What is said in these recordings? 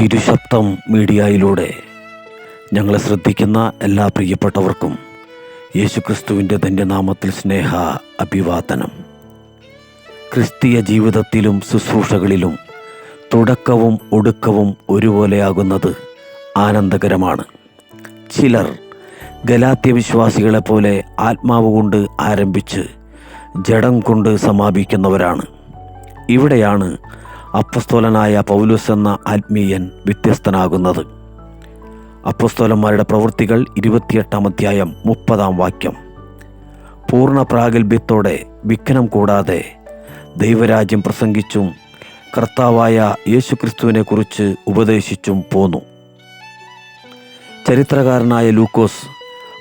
തിരുശബ്ദം മീഡിയയിലൂടെ ഞങ്ങളെ ശ്രദ്ധിക്കുന്ന എല്ലാ പ്രിയപ്പെട്ടവർക്കും യേശുക്രിസ്തുവിന്റെ തന്റെ നാമത്തിൽ സ്നേഹ അഭിവാദനം. ക്രിസ്തീയ ജീവിതത്തിലും ശുശ്രൂഷകളിലും തുടക്കവും ഒടുക്കവും ഒരുപോലെയാകുന്നത് ആനന്ദകരമാണ്. ചിലർ ഗലാത്യ വിശ്വാസികളെ പോലെ ആത്മാവ് കൊണ്ട് ആരംഭിച്ച് ജഡം കൊണ്ട് സമാപിക്കുന്നവരാണ്. ഇവിടെയാണ് അപ്പസ്തോലനായ പൗലുസ് എന്ന ആത്മീയൻ വ്യത്യസ്തനാകുന്നത്. അപ്പസ്തോലന്മാരുടെ പ്രവൃത്തികൾ ഇരുപത്തിയെട്ടാം അധ്യായം മുപ്പതാം വാക്യം. പൂർണ പ്രാഗൽഭ്യത്തോടെ വിഘ്നം കൂടാതെ ദൈവരാജ്യം പ്രസംഗിച്ചും കർത്താവായ യേശുക്രിസ്തുവിനെക്കുറിച്ച് ഉപദേശിച്ചും പോന്നു. ചരിത്രകാരനായ ലൂക്കോസ്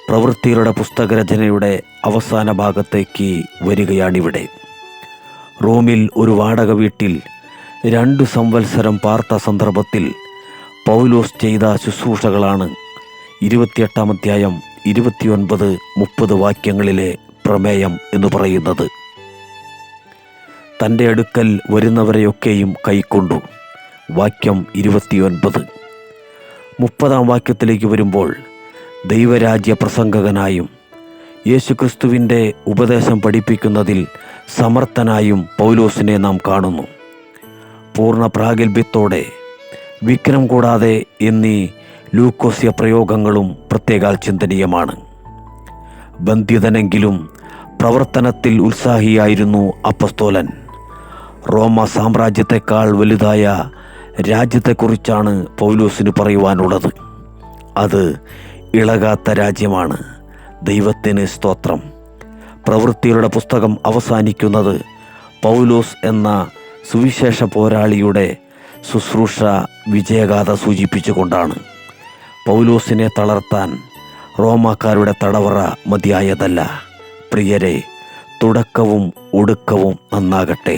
പ്രവൃത്തികളുടെ പുസ്തകരചനയുടെ അവസാന ഭാഗത്തേക്ക് വരികയാണിവിടെ. റോമിൽ ഒരു വാടക വീട്ടിൽ രണ്ടു സംവത്സരം പാർത്ത സന്ദർഭത്തിൽ പൗലോസ് ചെയ്ത ശുശ്രൂഷകളാണ്. ഇരുപത്തിയെട്ടാം അധ്യായം ഇരുപത്തിയൊൻപത് മുപ്പത് വാക്യങ്ങളിലെ പ്രമേയം എന്ന് പറയുന്നത്. തന്റെ അടുക്കൽ വരുന്നവരെയൊക്കെയും കൈക്കൊണ്ടു. വാക്യം ഇരുപത്തിയൊൻപത്. മുപ്പതാം വാക്യത്തിലേക്ക് വരുമ്പോൾ ദൈവരാജ്യ പ്രസംഗകനായും യേശുക്രിസ്തുവിന്റെ ഉപദേശം പഠിപ്പിക്കുന്നതിൽ സമർത്ഥനായും പൗലോസിനെ നാം കാണുന്നു. പൂർണ പ്രാഗൽഭ്യത്തോടെ വിക്രം കൂടാതെ എന്നീ ലൂക്കോസ്യ പ്രയോഗങ്ങളും പ്രത്യേകാൽ ചിന്തനീയമാണ്. ബന്ധിതനെങ്കിലും പ്രവർത്തനത്തിൽ ഉത്സാഹിയായിരുന്നു അപ്പസ്തോലൻ. റോമ സാമ്രാജ്യത്തെക്കാൾ വലുതായ രാജ്യത്തെക്കുറിച്ചാണ് പൗലോസിന് പറയുവാനുള്ളത്. അത് ഇളകാത്ത രാജ്യമാണ്. ദൈവത്തിന് സ്തോത്രം. പ്രവൃത്തികളുടെ പുസ്തകം അവസാനിക്കുന്നത് പൗലോസ് എന്ന സുവിശേഷ പോരാളിയുടെ ശുശ്രൂഷ വിജയഗാഥ സൂചിപ്പിച്ചുകൊണ്ടാണ് പൗലോസിനെ തളർത്താൻ റോമാക്കാരുടെ തടവറ മതിയായതല്ല. പ്രിയരെ തുടക്കവും ഒടുക്കവും നന്നാകട്ടെ.